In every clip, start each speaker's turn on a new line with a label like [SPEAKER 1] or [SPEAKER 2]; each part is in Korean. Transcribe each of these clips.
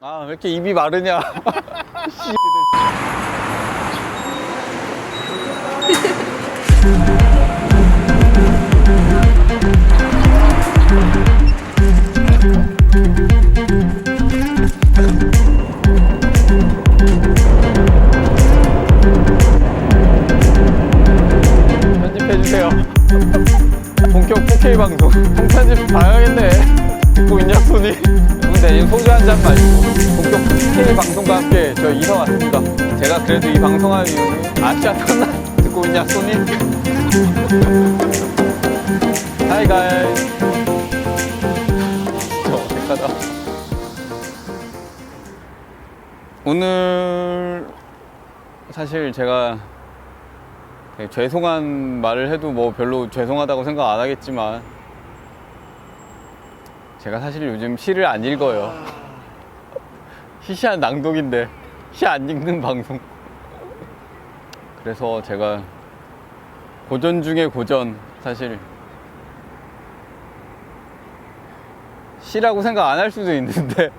[SPEAKER 1] 아, 왜 이렇게 입이 마르냐? 씨. 편집해주세요. 본격 4K 방송. 통편집 당하겠네. 듣고 있냐, 손이? 근데 이 소주 한 잔 마시고 본격 4K 방송과 함께 저 이사 왔습니다. 제가 그래도 이 방송하는 이유는 아시아 터나 듣고 있냐, 손이? 하이 가이. 진짜 어색하다. 오늘 사실 제가 죄송한 말을 해도 뭐 별로 죄송하다고 생각 안 하겠지만 제가 사실 요즘 시를 안 읽어요. 시시한 낭독인데 시 안 읽는 방송. 그래서 제가 고전 중에 고전 사실 시라고 생각 안 할 수도 있는데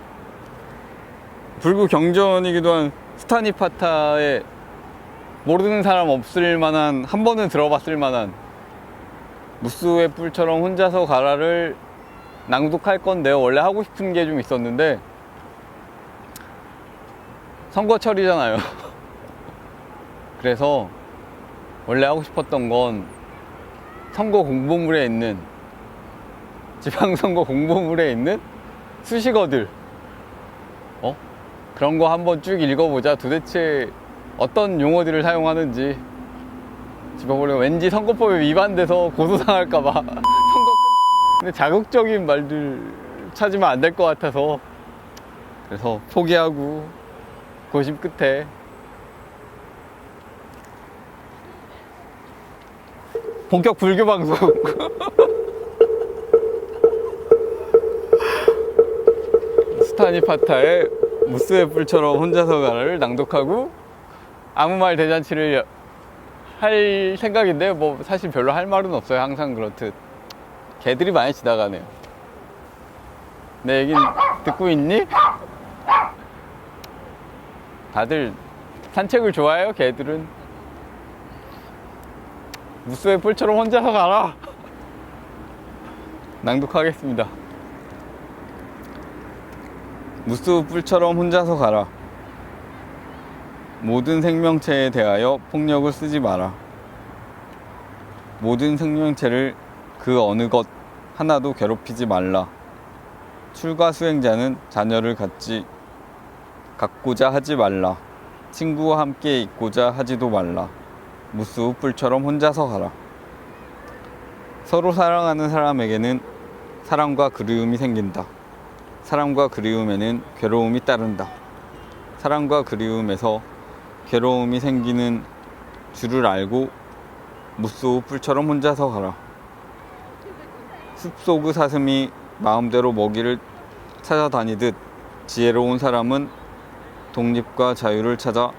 [SPEAKER 1] 불구 경전이기도 한 스타니파타의 모르는 사람 없을 만한 한 번은 들어봤을 만한 무스의 뿔처럼 혼자서 가라를 낭독할 건데요. 원래 하고 싶은 게 좀 있었는데 선거철이잖아요. 그래서 원래 하고 싶었던 건 선거 공보물에 있는 지방선거 공보물에 있는 수식어들 어? 그런 거 한번 쭉 읽어보자. 도대체 어떤 용어들을 사용하는지 짚어보려고 왠지 선거법에 위반돼서 고소당할까봐 선거 끝. 근데 자극적인 말들 찾으면 안 될 것 같아서. 그래서 포기하고 고심 끝에. 본격 불교 방송. 스타니파타의 무스의 뿔처럼 혼자서 가라를 낭독하고 아무 말 대잔치를 여- 할 생각인데 뭐 사실 별로 할 말은 없어요. 항상 그렇듯. 개들이 많이 지나가네요. 내 얘긴 듣고 있니? 다들 산책을 좋아해요 개들은? 무스의 뿔처럼 혼자서 가라. 낭독하겠습니다. 무스 뿔처럼 혼자서 가라 모든 생명체에 대하여 폭력을 쓰지 마라. 모든 생명체를 그 어느 것 하나도 괴롭히지 말라. 출가 수행자는 자녀를 갖지 갖고자 하지 말라. 친구와 함께 있고자 하지도 말라. 무스 뿔처럼 혼자서 가라. 서로 사랑하는 사람에게는 사랑과 그리움이 생긴다. 사랑과 그리움에는 괴로움이 따른다. 사랑과 그리움에서 괴로움이 생기는 줄을 알고 무쏘 뿔처럼 혼자서 가라. 숲속의 사슴이 마음대로 먹이를 찾아다니듯 지혜로운 사람은 독립과 자유를 찾아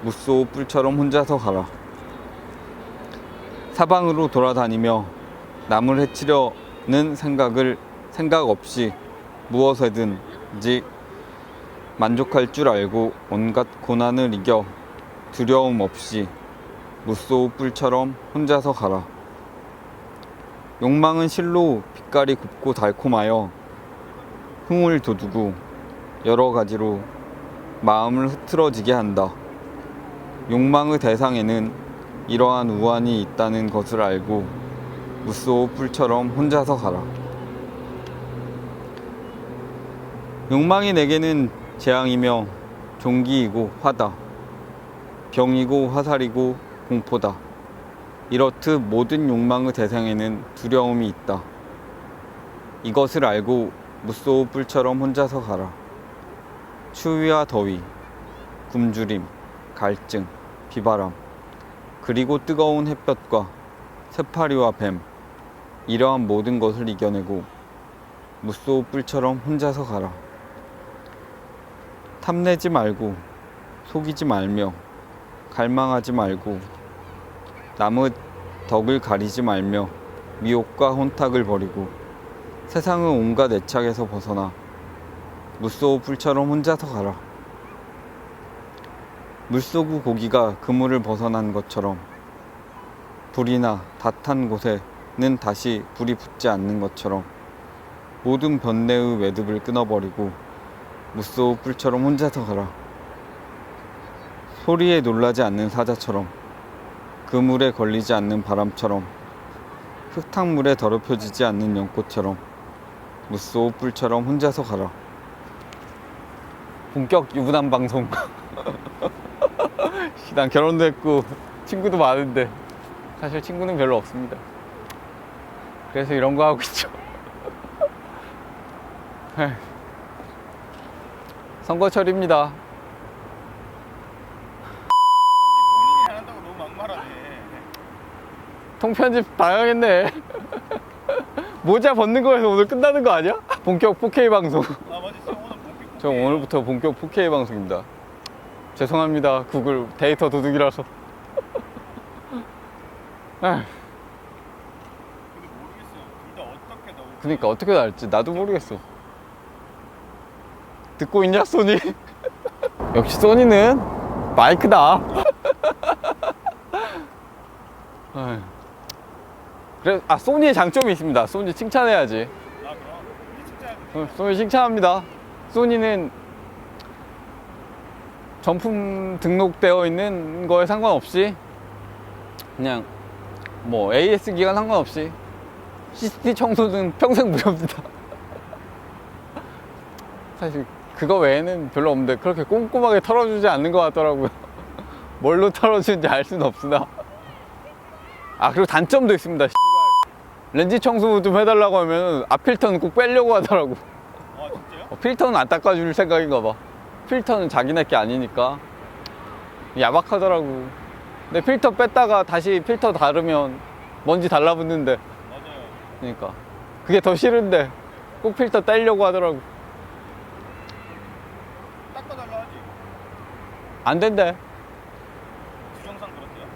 [SPEAKER 1] 무쏘 뿔처럼 혼자서 가라. 사방으로 돌아다니며 남을 해치려는 생각을 생각 없이 무엇에든지 만족할 줄 알고 온갖 고난을 이겨 두려움 없이 무쏘 뿔처럼 혼자서 가라. 욕망은 실로 빛깔이 곱고 달콤하여 흥을 돋우고 여러 가지로 마음을 흐트러지게 한다. 욕망의 대상에는 이러한 우환이 있다는 것을 알고 무쏘 뿔처럼 혼자서 가라. 욕망이 내게는 재앙이며 종기이고 화다. 병이고 화살이고 공포다. 이렇듯 모든 욕망의 대상에는 두려움이 있다. 이것을 알고 무쏘 뿔처럼 혼자서 가라. 추위와 더위, 굶주림, 갈증, 비바람, 그리고 뜨거운 햇볕과 새파리와 뱀, 이러한 모든 것을 이겨내고 무쏘 뿔처럼 혼자서 가라. 탐내지 말고 속이지 말며 갈망하지 말고 남의 덕을 가리지 말며 미혹과 혼탁을 버리고 세상의 온갖 애착에서 벗어나 무쏘 뿔처럼 혼자서 가라. 물쏘고 고기가 그물을 벗어난 것처럼 불이나 닷한 곳에는 다시 불이 붙지 않는 것처럼 모든 번뇌의 매듭을 끊어버리고 무쏘 뿔처럼 혼자서 가라. 소리에 놀라지 않는 사자처럼 그물에 걸리지 않는 바람처럼 흙탕물에 더럽혀지지 않는 연꽃처럼 무쏘 뿔처럼 혼자서 가라. 본격 유부남 방송. 씨, 난 결혼도 했고 친구도 많은데 사실 친구는 별로 없습니다. 그래서 이런 거 하고 있죠. 선거철입니다.
[SPEAKER 2] 본인이 안 한다고 너무 막말하네.
[SPEAKER 1] 통편집 당하겠네. 모자 벗는 거에서 오늘 끝나는 거 아니야? 본격 4K 방송.
[SPEAKER 2] 아 오늘 본격.
[SPEAKER 1] 저 오늘부터 본격 4K 방송입니다. 죄송합니다. 구글 데이터 도둑이라서. 에휴,
[SPEAKER 2] 근데 모르겠어요. 둘 다 어떻게 나올지.
[SPEAKER 1] 그러니까 어떻게 나올지 나도 모르겠어. 듣고 있냐 소니? 역시 소니는 마이크다. 그래 아 소니의 장점이 있습니다. 소니 칭찬해야지.
[SPEAKER 2] 아
[SPEAKER 1] 어, 소니 칭찬합니다. 소니는 정품 등록되어 있는 거에 상관없이 그냥 뭐 AS 기간 상관없이 CCT 청소는 평생 무료입니다. 사실 그거 외에는 별로 없는데 그렇게 꼼꼼하게 털어주지 않는 것 같더라고요. 뭘로 털어주는지 알 수는 없으나. 아 그리고 단점도 있습니다. 씨발. 렌즈 청소 좀 해달라고 하면 앞 필터는 꼭 빼려고 하더라고.
[SPEAKER 2] 아 진짜요?
[SPEAKER 1] 어, 필터는 안 닦아줄 생각인가 봐. 필터는 자기네 게 아니니까. 야박하더라고. 근데 필터 뺐다가 다시 필터 다르면 먼지 달라붙는데.
[SPEAKER 2] 맞아요.
[SPEAKER 1] 그러니까. 그게 더 싫은데. 꼭 필터 떼려고 하더라고.
[SPEAKER 2] 닦아달라 하지.
[SPEAKER 1] 안 된대.
[SPEAKER 2] 규정상 그렇대요.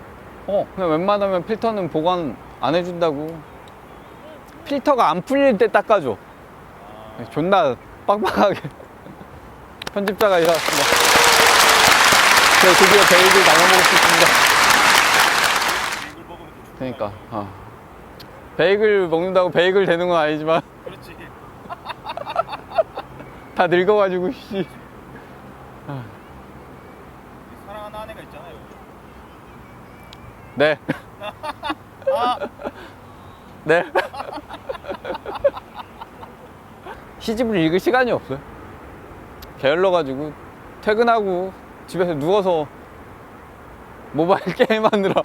[SPEAKER 1] 어, 그냥 웬만하면 필터는 보관 안 해준다고. 필터가 안 풀릴 때 닦아줘.
[SPEAKER 2] 아
[SPEAKER 1] 존나 빡빡하게. 편집자가 일어났습니다. 저 드디어 베이글 나눠 먹을 수 있습니다.
[SPEAKER 2] 이걸 먹으면 또 죽을
[SPEAKER 1] 그러니까. 어. 베이글 먹는다고 베이글 되는 건 아니지만
[SPEAKER 2] 그렇지.
[SPEAKER 1] 다 늙어가지고 씨.
[SPEAKER 2] 사랑하는 아내가 있잖아요.
[SPEAKER 1] 네.
[SPEAKER 2] 아
[SPEAKER 1] 네. 시집을 읽을 시간이 없어요. 게을러가지고 퇴근하고 집에서 누워서 모바일 게임 하느라.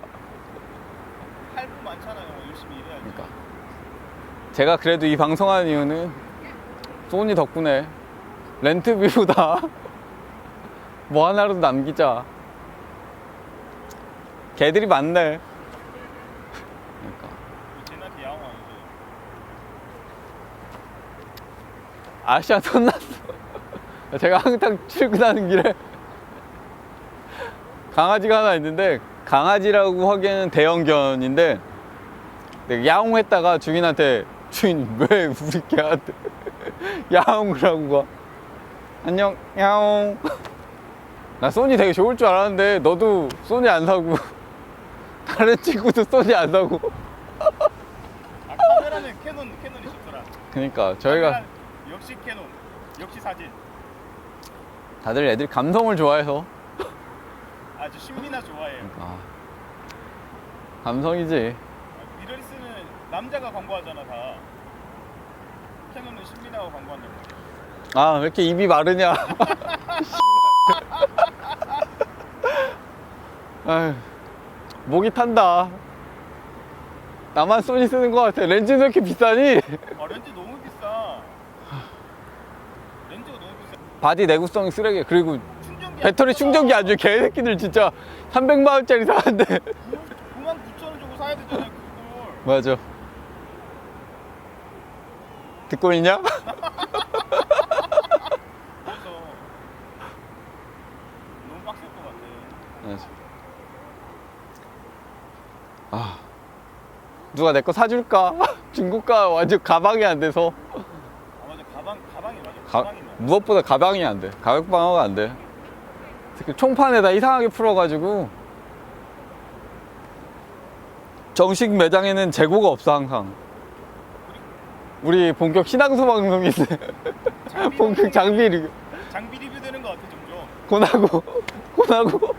[SPEAKER 2] 할 분 많잖아요. 열심히 일해야지.
[SPEAKER 1] 그러니까 제가 그래도 이 방송하는 이유는 소니 덕분에 렌트비보다 뭐 하나라도 남기자. 개들이 많네. 그러니까. 아시아 혼났어. 제가 항상 출근하는 길에 강아지가 하나 있는데 강아지라고 하기에는 대형견인데 야옹했다가 주인한테 주인 왜 우리 개한테 야옹을 하고 가 안녕 야옹 나 소니 되게 좋을 줄 알았는데 너도 소니 안 사고 다른 친구도 소니 안 사고
[SPEAKER 2] 아 카메라는 캐논 캐논이 좋더라.
[SPEAKER 1] 그러니까 저희가
[SPEAKER 2] 카메라는 역시 캐논. 역시 사진.
[SPEAKER 1] 다들 애들 감성을 좋아해서
[SPEAKER 2] 아주 신미나 좋아해요.
[SPEAKER 1] 아, 감성이지.
[SPEAKER 2] 미러리스는 남자가 광고하잖아 다. 캐논은 신미나가 광고한다고.
[SPEAKER 1] 아, 왜 이렇게 입이 마르냐. 아휴, 목이 탄다. 나만 소니 쓰는 것 같아. 렌즈는 왜 이렇게 비싸니?
[SPEAKER 2] 아 렌즈 너무 비싸. 렌즈가 너무 비싸.
[SPEAKER 1] 바디 내구성이 쓰레기. 그리고
[SPEAKER 2] 충전기
[SPEAKER 1] 배터리 충전기 안 줘. 개새끼들 진짜 300만 원짜리 사는데.
[SPEAKER 2] 9만 9천 원 주고 사야 되잖아요 그걸.
[SPEAKER 1] 맞아. 듣고 있냐?
[SPEAKER 2] 그래서 너무 빡셀 것 같아.
[SPEAKER 1] 맞아. 아, 누가 내 거 사줄까? 중고가 완전 가방이 안 돼서.
[SPEAKER 2] 아 맞아 가방 가방이 맞아
[SPEAKER 1] 가-
[SPEAKER 2] 가방이 나.
[SPEAKER 1] 무엇보다 가방이 안 돼. 가격 방어가 안 돼. 특히 총판에다 이상하게 풀어가지고 정식 매장에는 재고가 없어 항상. 우리 본격 신앙소 방송인데
[SPEAKER 2] 장비
[SPEAKER 1] 본격 장비 리뷰
[SPEAKER 2] 장비 리뷰 되는 거 같아 점점.
[SPEAKER 1] 권하고 권하고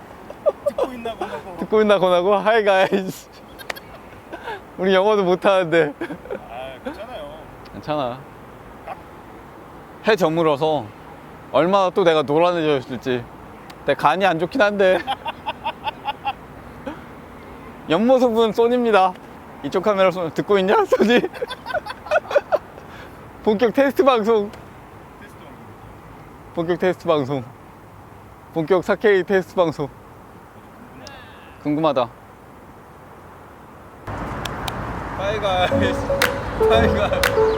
[SPEAKER 2] 듣고 있나 보고.
[SPEAKER 1] 듣고 있나 권하고 하이 가이즈 우리 영어도 못하는데.
[SPEAKER 2] 아 괜찮아요.
[SPEAKER 1] 괜찮아. 해 저물어서 얼마나 또 내가 노란해져 있을지. 내 간이 안 좋긴 한데. 옆모습은 소니입니다. 이쪽 카메라 손 듣고 있냐 소니? 본격 테스트 방송.
[SPEAKER 2] 테스트 방송.
[SPEAKER 1] 본격 테스트 방송. 본격 4K 테스트 방송. 궁금하다 하이 가이즈 하이 가이즈